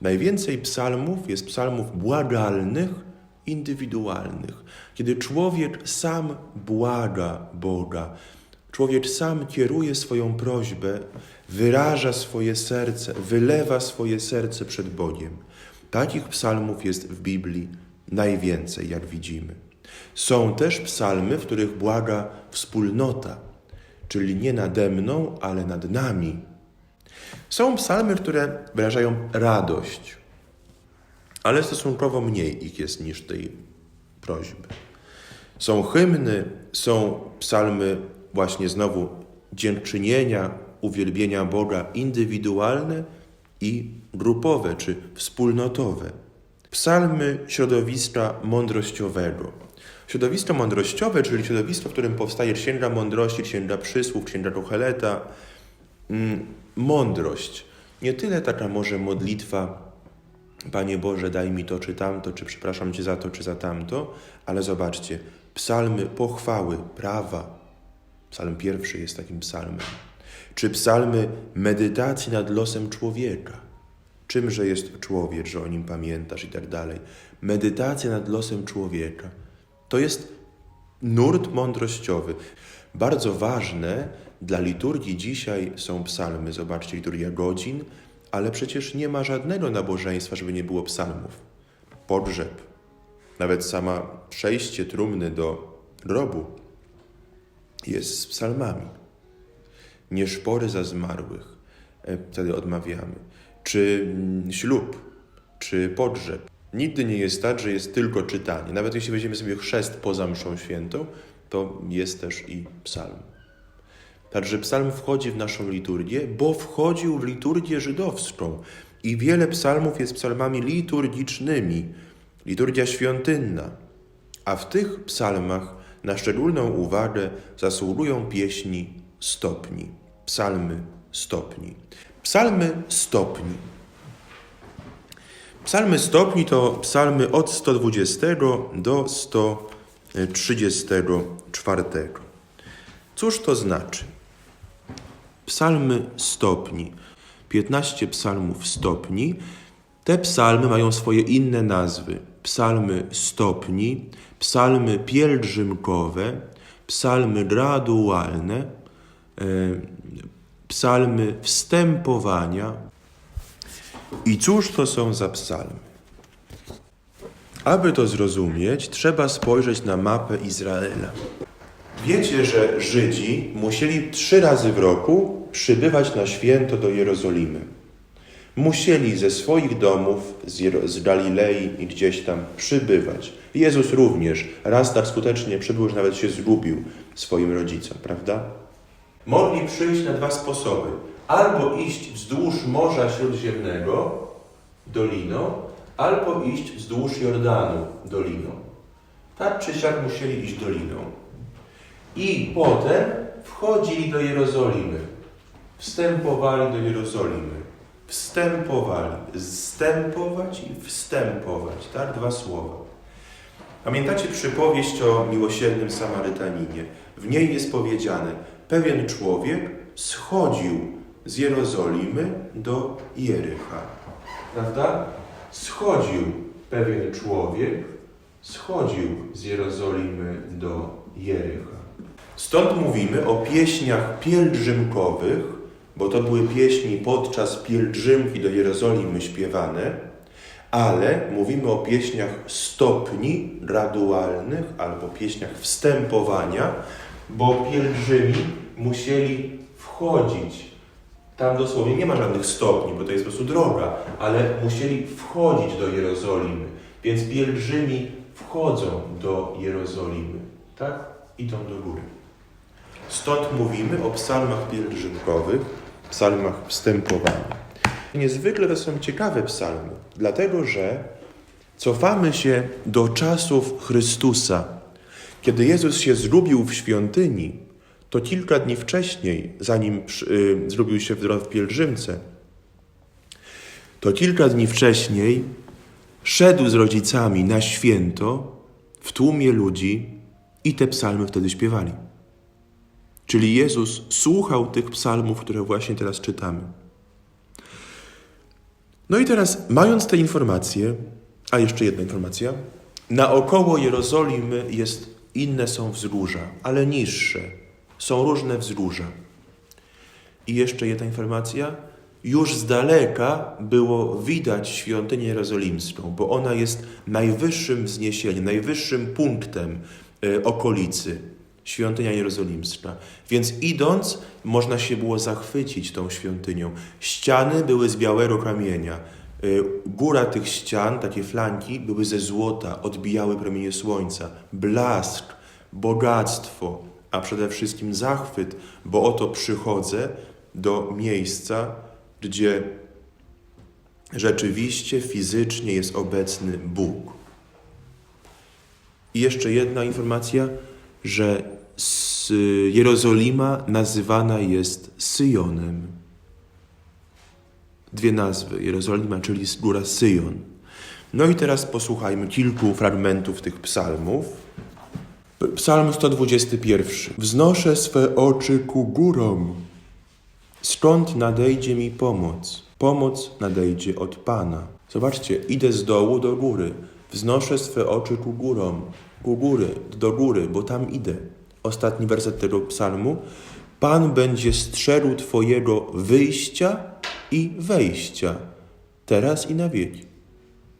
Najwięcej psalmów jest psalmów błagalnych, indywidualnych, kiedy człowiek sam błaga Boga, człowiek sam kieruje swoją prośbę, wyraża swoje serce, wylewa swoje serce przed Bogiem. Takich psalmów jest w Biblii najwięcej, jak widzimy. Są też psalmy, w których błaga wspólnota, czyli nie nade mną, ale nad nami. Są psalmy, które wyrażają radość, ale stosunkowo mniej ich jest niż tej prośby. Są hymny, są psalmy właśnie znowu dziękczynienia, uwielbienia Boga indywidualne i grupowe czy wspólnotowe. Psalmy środowiska mądrościowego. Środowisko mądrościowe, czyli środowisko, w którym powstaje księga mądrości, księga przysłów, księga Kocheleta. Mm, mądrość. Nie tyle taka może modlitwa Panie Boże, daj mi to czy tamto, czy przepraszam Cię za to czy za tamto, ale zobaczcie, psalmy pochwały, prawa. Psalm pierwszy jest takim psalmem. Czy psalmy medytacji nad losem człowieka. Czymże jest człowiek, że o nim pamiętasz i tak dalej. Medytacja nad losem człowieka. To jest nurt mądrościowy. Bardzo ważne dla liturgii dzisiaj są psalmy. Zobaczcie, liturgia godzin, ale przecież nie ma żadnego nabożeństwa, żeby nie było psalmów. Pogrzeb, nawet sama przejście trumny do grobu jest z psalmami. Nie szpory za zmarłych, e, wtedy odmawiamy. Czy mm, ślub, czy pogrzeb. Nigdy nie jest tak, że jest tylko czytanie. Nawet jeśli weźmiemy sobie chrzest poza mszą świętą, to jest też i psalm. Także psalm wchodzi w naszą liturgię, bo wchodził w liturgię żydowską. I wiele psalmów jest psalmami liturgicznymi, liturgia świątynna. A w tych psalmach na szczególną uwagę zasługują pieśni stopni, psalmy stopni. Psalmy stopni. Psalmy stopni to psalmy od 120 do 134. Cóż to znaczy? Psalmy stopni. 15 psalmów stopni. Te psalmy mają swoje inne nazwy. Psalmy stopni, psalmy pielgrzymkowe, psalmy gradualne, e, psalmy wstępowania. I cóż to są za psalmy? Aby to zrozumieć, trzeba spojrzeć na mapę Izraela. Wiecie, że Żydzi musieli trzy razy w roku przybywać na święto do Jerozolimy. Musieli ze swoich domów, z, z Galilei i gdzieś tam przybywać. Jezus również raz tak skutecznie przybył, że nawet się zgubił swoim rodzicom, prawda? Mogli przyjść na dwa sposoby. Albo iść wzdłuż Morza Śródziemnego doliną, albo iść wzdłuż Jordanu doliną. Tak czy siak musieli iść doliną. I potem wchodzili do Jerozolimy. Wstępowali do Jerozolimy. Wstępowali. Zstępować i wstępować. Tak? Dwa słowa. Pamiętacie przypowieść o miłosiernym Samarytaninie? W niej jest powiedziane, pewien człowiek schodził z Jerozolimy do Jerycha. Prawda? Schodził pewien człowiek, schodził z Jerozolimy do Jerycha. Stąd mówimy o pieśniach pielgrzymkowych, bo to były pieśni podczas pielgrzymki do Jerozolimy śpiewane, ale mówimy o pieśniach stopni gradualnych albo pieśniach wstępowania, bo pielgrzymi musieli wchodzić. Tam dosłownie nie ma żadnych stopni, bo to jest po prostu droga, ale musieli wchodzić do Jerozolimy. Więc pielgrzymi wchodzą do Jerozolimy, tak? Idą do góry. Stąd mówimy o psalmach pielgrzymkowych, psalmach wstępowania. Niezwykle to są ciekawe psalmy, dlatego że cofamy się do czasów Chrystusa. Kiedy Jezus się zgubił w świątyni, to kilka dni wcześniej, zanim y, się w pielgrzymce, to kilka dni wcześniej szedł z rodzicami na święto w tłumie ludzi i te psalmy wtedy śpiewali. Czyli Jezus słuchał tych psalmów, które właśnie teraz czytamy. No i teraz, mając te informacje, a jeszcze jedna informacja, naokoło Jerozolimy jest, inne są wzgórza, ale niższe. Są różne wzgórza. I jeszcze jedna informacja. Już z daleka było widać świątynię jerozolimską, bo ona jest najwyższym wzniesieniem, najwyższym punktem e, okolicy. Świątynia jerozolimska. Więc idąc, można się było zachwycić tą świątynią. Ściany były z białego kamienia. Y, Góra tych ścian, takie flanki, były ze złota, odbijały promienie słońca. Blask, bogactwo, a przede wszystkim zachwyt, bo oto przychodzę do miejsca, gdzie rzeczywiście fizycznie jest obecny Bóg. I jeszcze jedna informacja, że Jerozolima nazywana jest Syjonem. Dwie nazwy, Jerozolima, czyli góra Syjon. No i teraz posłuchajmy kilku fragmentów tych psalmów. Psalm 121. Wznoszę swe oczy ku górom. Skąd nadejdzie mi pomoc? Pomoc nadejdzie od Pana. Zobaczcie, idę z dołu do góry. Wznoszę swe oczy ku górom. Ku góry, do góry, bo tam idę. Ostatni werset tego psalmu. Pan będzie strzegł Twojego wyjścia i wejścia, teraz i na wieki.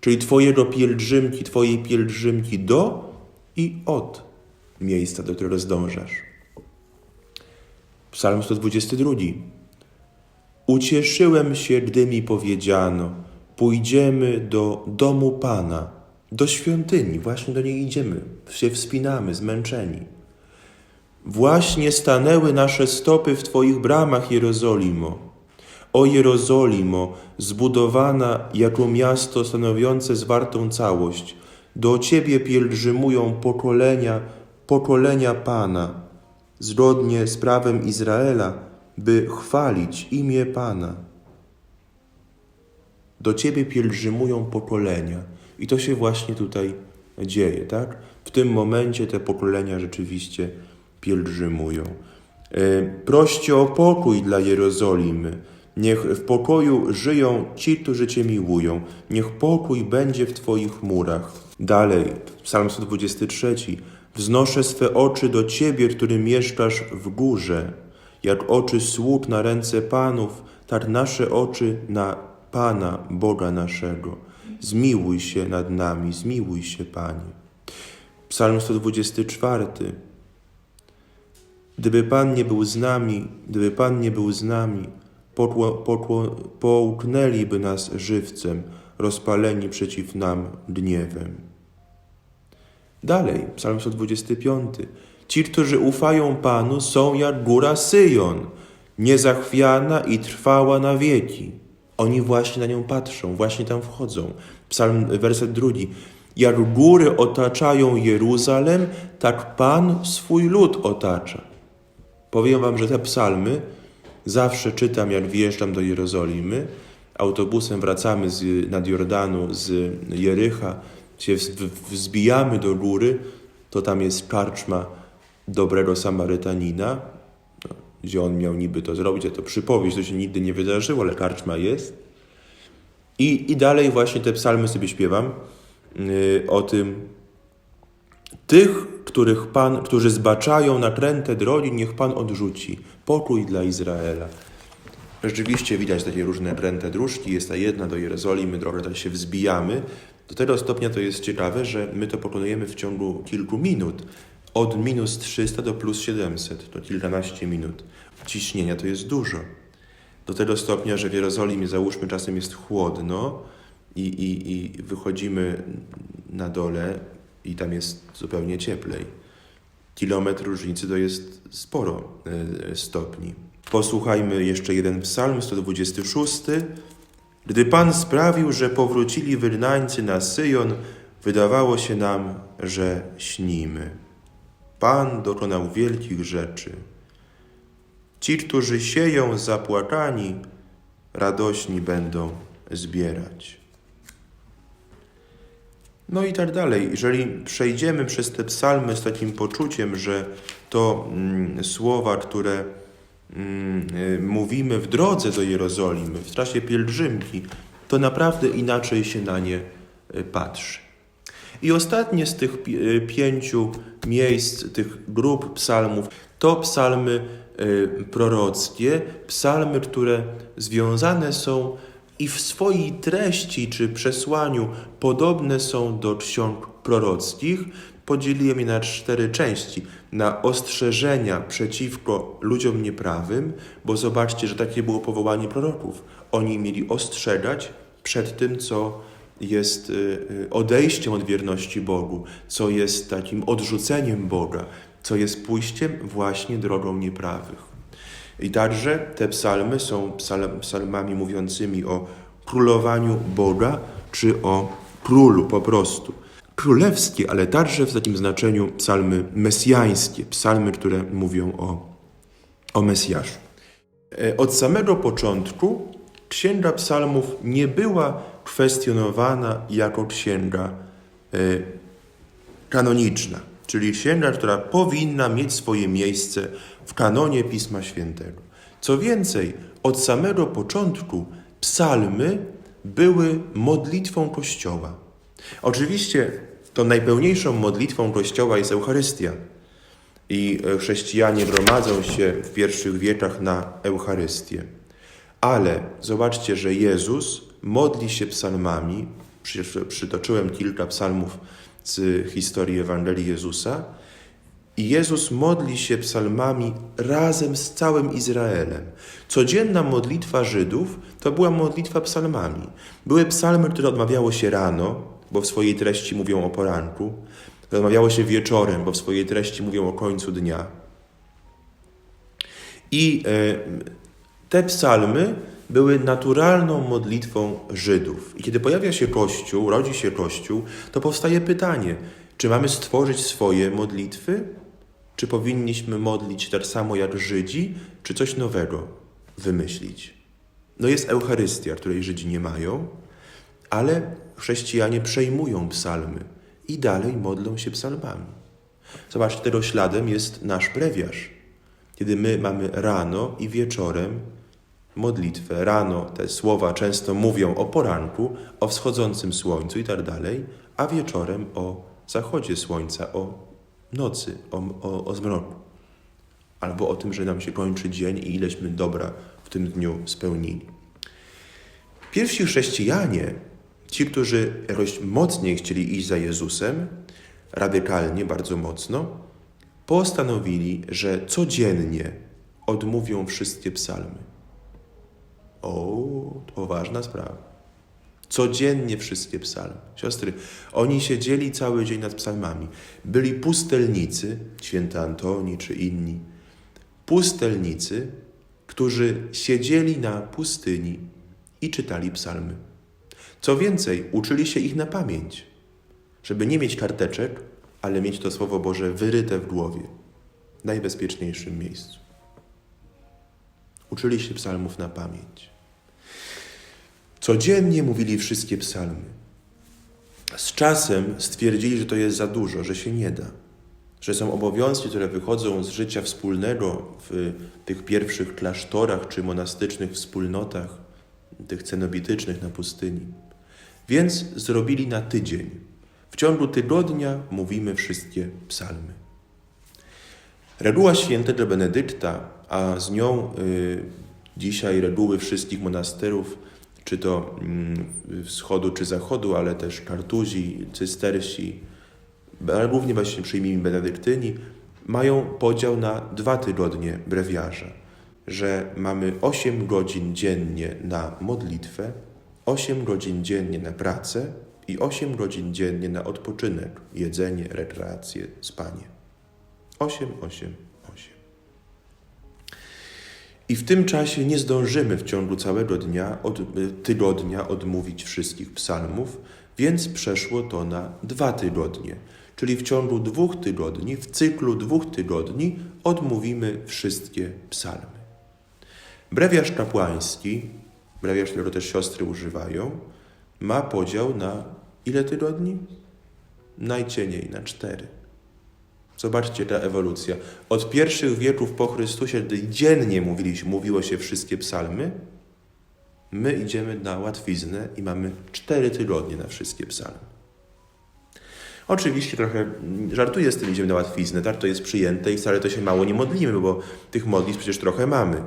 Czyli Twojego pielgrzymki, Twojej pielgrzymki do i od miejsca, do którego zdążasz. Psalm 122. Ucieszyłem się, gdy mi powiedziano: Pójdziemy do domu Pana, do świątyni, właśnie do niej idziemy, się wspinamy, zmęczeni. Właśnie stanęły nasze stopy w Twoich bramach, Jerozolimo. O Jerozolimo, zbudowana jako miasto stanowiące zwartą całość, do Ciebie pielgrzymują pokolenia, pokolenia Pana, zgodnie z prawem Izraela, by chwalić imię Pana. Do Ciebie pielgrzymują pokolenia. I to się właśnie tutaj dzieje, tak? W tym momencie te pokolenia rzeczywiście pielgrzymują. E, Proście o pokój dla Jerozolimy. Niech w pokoju żyją ci, którzy Cię miłują. Niech pokój będzie w Twoich murach. Dalej, Psalm 123. Wznoszę swe oczy do Ciebie, który mieszkasz w górze. Jak oczy sług na ręce panów, tak nasze oczy na Pana, Boga naszego. Zmiłuj się nad nami, zmiłuj się, Panie. Psalm 124. Gdyby Pan nie był z nami, gdyby Pan nie był z nami, potło, potło, połknęliby nas żywcem, rozpaleni przeciw nam gniewem. Dalej, Psalm 125. Ci, którzy ufają Panu, są jak góra Syjon, niezachwiana i trwała na wieki. Oni właśnie na nią patrzą, właśnie tam wchodzą. Psalm, werset drugi. Jak góry otaczają Jeruzalem, tak Pan swój lud otacza. Powiem wam, że te psalmy zawsze czytam, jak wjeżdżam do Jerozolimy. Autobusem wracamy z, nad Jordanu z Jericha, się wz- wzbijamy do góry, to tam jest karczma dobrego Samarytanina, no, gdzie on miał niby to zrobić, a to przypowieść, to się nigdy nie wydarzyło, ale karczma jest. I, i dalej właśnie te psalmy sobie śpiewam yy, o tym, tych, których Pan, którzy zbaczają natręte drogi, niech Pan odrzuci. Pokój dla Izraela. Rzeczywiście widać takie różne pręte dróżki. Jest ta jedna do Jerozolimy, tak się wzbijamy. Do tego stopnia to jest ciekawe, że my to pokonujemy w ciągu kilku minut. Od minus 300 do plus 700, to kilkanaście minut. Ciśnienia to jest dużo. Do tego stopnia, że w Jerozolimie załóżmy czasem jest chłodno i, i, i wychodzimy na dole i tam jest zupełnie cieplej. Kilometr różnicy to jest sporo e, stopni. Posłuchajmy jeszcze jeden psalm, 126. Gdy Pan sprawił, że powrócili wygnańcy na Syjon, wydawało się nam, że śnimy. Pan dokonał wielkich rzeczy. Ci, którzy sieją zapłakani, radośni będą zbierać. No i tak dalej. Jeżeli przejdziemy przez te psalmy z takim poczuciem, że to mm, słowa, które mm, y, mówimy w drodze do Jerozolimy, w czasie pielgrzymki, to naprawdę inaczej się na nie y, patrzy. I ostatnie z tych y, pięciu miejsc, tych grup psalmów, to psalmy prorockie, psalmy, które związane są i w swojej treści czy przesłaniu podobne są do ksiąg prorockich. Podzieliłem je na cztery części. Na ostrzeżenia przeciwko ludziom nieprawym, bo zobaczcie, że takie było powołanie proroków. Oni mieli ostrzegać przed tym, co jest y, y, odejściem od wierności Bogu, co jest takim odrzuceniem Boga, co jest pójściem właśnie drogą nieprawych. I także te psalmy są psal- psalmami mówiącymi o królowaniu Boga, czy o królu po prostu. Królewskie, ale także w takim znaczeniu psalmy mesjańskie, psalmy, które mówią o, o Mesjaszu. E, Od samego początku Księga Psalmów nie była kwestionowana jako księga e, kanoniczna, czyli księga, która powinna mieć swoje miejsce w kanonie Pisma Świętego. Co więcej, od samego początku psalmy były modlitwą Kościoła. Oczywiście tą najpełniejszą modlitwą Kościoła jest Eucharystia. I e, chrześcijanie gromadzą się w pierwszych wiekach na Eucharystię. Ale zobaczcie, że Jezus modli się psalmami. Przy- Przytoczyłem kilka psalmów z historii Ewangelii Jezusa. I Jezus modli się psalmami razem z całym Izraelem. Codzienna modlitwa Żydów to była modlitwa psalmami. Były psalmy, które odmawiało się rano, bo w swojej treści mówią o poranku. Odmawiało się wieczorem, bo w swojej treści mówią o końcu dnia. I e, te psalmy były naturalną modlitwą Żydów. I kiedy pojawia się Kościół, rodzi się Kościół, to powstaje pytanie, czy mamy stworzyć swoje modlitwy? Czy powinniśmy modlić tak samo jak Żydzi, czy coś nowego wymyślić? No jest Eucharystia, której Żydzi nie mają, ale chrześcijanie przejmują psalmy i dalej modlą się psalmami. Zobaczcie, tego śladem jest nasz brewiarz. Kiedy my mamy rano i wieczorem modlitwę, rano te słowa często mówią o poranku, o wschodzącym słońcu i tak dalej, a wieczorem o zachodzie słońca, o nocy, o, o, o zmroku. Albo o tym, że nam się kończy dzień i ileśmy dobra w tym dniu spełnili. Pierwsi chrześcijanie, ci, którzy jakoś mocniej chcieli iść za Jezusem, radykalnie, bardzo mocno, postanowili, że codziennie odmówią wszystkie psalmy. O, to ważna sprawa. Codziennie wszystkie psalmy. Siostry, oni siedzieli cały dzień nad psalmami. Byli pustelnicy, święty Antoni czy inni, pustelnicy, którzy siedzieli na pustyni i czytali psalmy. Co więcej, uczyli się ich na pamięć, żeby nie mieć karteczek, ale mieć to Słowo Boże wyryte w głowie, w najbezpieczniejszym miejscu. Uczyli się psalmów na pamięć. Codziennie mówili wszystkie psalmy. Z czasem stwierdzili, że to jest za dużo, że się nie da, że są obowiązki, które wychodzą z życia wspólnego w tych pierwszych klasztorach czy monastycznych wspólnotach, tych cenobitycznych na pustyni. Więc zrobili na tydzień. W ciągu tygodnia mówimy wszystkie psalmy. Reguła świętego Benedykta, a z nią y, dzisiaj reguły wszystkich monasterów, czy to mm, wschodu czy zachodu, ale też kartuzi, cystersi, ale głównie właśnie przyjmijmy benedyktyni, mają podział na dwa tygodnie brewiarza, że mamy 8 godzin dziennie na modlitwę, 8 godzin dziennie na pracę i 8 godzin dziennie na odpoczynek, jedzenie, rekreację, spanie. 8, 8, 8. I w tym czasie nie zdążymy w ciągu całego dnia, od, tygodnia odmówić wszystkich psalmów, więc przeszło to na dwa tygodnie. Czyli w ciągu dwóch tygodni, w cyklu dwóch tygodni odmówimy wszystkie psalmy. Brewiarz kapłański, brewiarz, którego też siostry używają, ma podział na ile tygodni? Najcieniej na cztery. Zobaczcie ta ewolucja. Od pierwszych wieków po Chrystusie, gdy dziennie mówiliśmy, mówiło się wszystkie psalmy, My idziemy na łatwiznę i mamy cztery tygodnie na wszystkie psalmy. Oczywiście trochę żartuję z tym, idziemy na łatwiznę, tak? To jest przyjęte i wcale to się mało nie modlimy, bo tych modlitw przecież trochę mamy.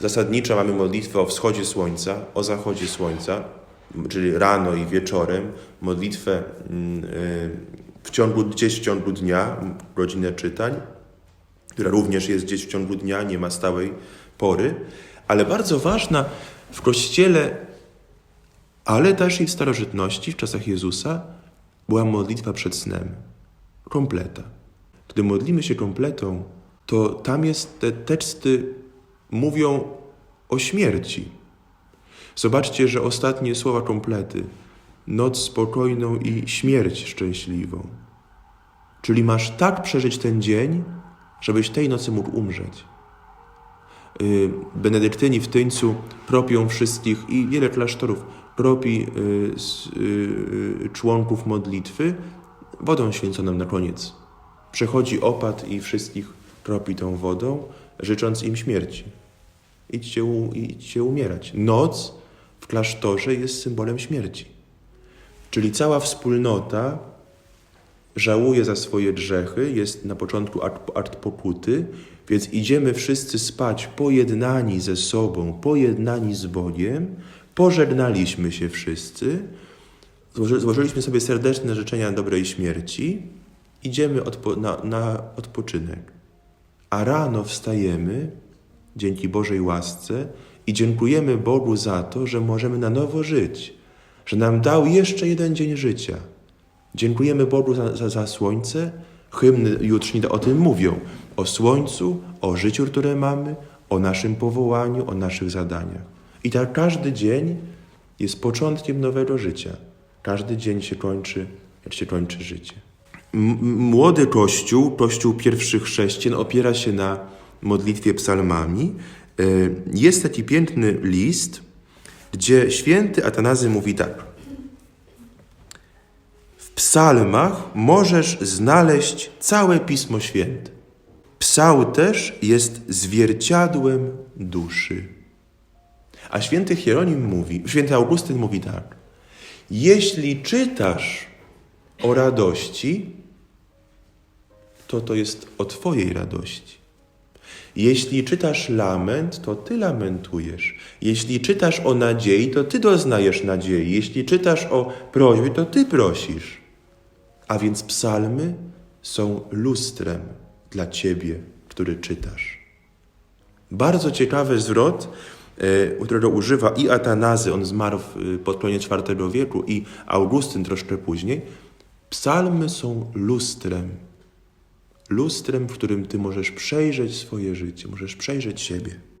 Zasadniczo mamy modlitwę o wschodzie słońca, o zachodzie słońca, czyli rano i wieczorem, modlitwę mm, y, w ciągu, gdzieś w ciągu dnia, godzinę czytań, która również jest gdzieś w ciągu dnia, nie ma stałej pory, ale bardzo ważna w Kościele, ale też i w starożytności, w czasach Jezusa, była modlitwa przed snem. Kompleta. Gdy modlimy się kompletą, to tam jest, te teksty mówią o śmierci. Zobaczcie, że ostatnie słowa komplety. Noc spokojną i śmierć szczęśliwą. Czyli masz tak przeżyć ten dzień, żebyś tej nocy mógł umrzeć. Y, Benedyktyni w Tyńcu propią wszystkich i wiele klasztorów propi y, y, członków modlitwy wodą święconą na koniec. Przechodzi opat i wszystkich propi tą wodą, życząc im śmierci. Idźcie, idźcie umierać. Noc w klasztorze jest symbolem śmierci. Czyli cała wspólnota żałuje za swoje grzechy, jest na początku akt, akt pokuty, więc idziemy wszyscy spać pojednani ze sobą, pojednani z Bogiem, pożegnaliśmy się wszyscy, złoży, złożyliśmy sobie serdeczne życzenia dobrej śmierci, idziemy odpo, na, na odpoczynek. A rano wstajemy, dzięki Bożej łasce, i dziękujemy Bogu za to, że możemy na nowo żyć, że nam dał jeszcze jeden dzień życia. Dziękujemy Bogu za, za, za słońce. Hymny jutrzni o tym mówią. O słońcu, o życiu, które mamy, o naszym powołaniu, o naszych zadaniach. I tak każdy dzień jest początkiem nowego życia. Każdy dzień się kończy, jak się kończy życie. Młody Kościół, Kościół pierwszych chrześcijan, opiera się na modlitwie psalmami. Y, Jest taki piękny list, gdzie święty Atanazy mówi tak. W psalmach możesz znaleźć całe Pismo Święte. Psał też jest zwierciadłem duszy. A święty Hieronim mówi, święty Augustyn mówi tak. Jeśli czytasz o radości, to to jest o Twojej radości. Jeśli czytasz lament, to Ty lamentujesz. Jeśli czytasz o nadziei, to Ty doznajesz nadziei. Jeśli czytasz o prośbie, to Ty prosisz. A więc psalmy są lustrem dla Ciebie, który czytasz. Bardzo ciekawy zwrot, e, którego używa i Atanazy, on zmarł w- pod koniec IV wieku, i Augustyn troszkę później. Psalmy są lustrem. Lustrem, w którym Ty możesz przejrzeć swoje życie, możesz przejrzeć siebie.